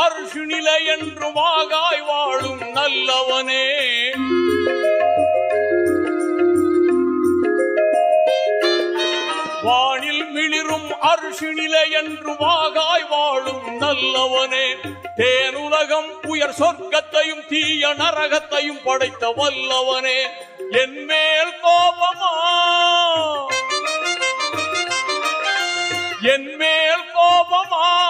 அரிசி என்று வாகாய் வாழும் நல்லவனே. வானில் மிளிரும் அரிசி என்று வாகாய் வாழும் நல்லவனே. தேனுலகம் உயர் சொர்க்கத்தையும் தீய நரகத்தையும் படைத்த வல்லவனே. என் மேல் கோபமா? என் மேல் கோபமா?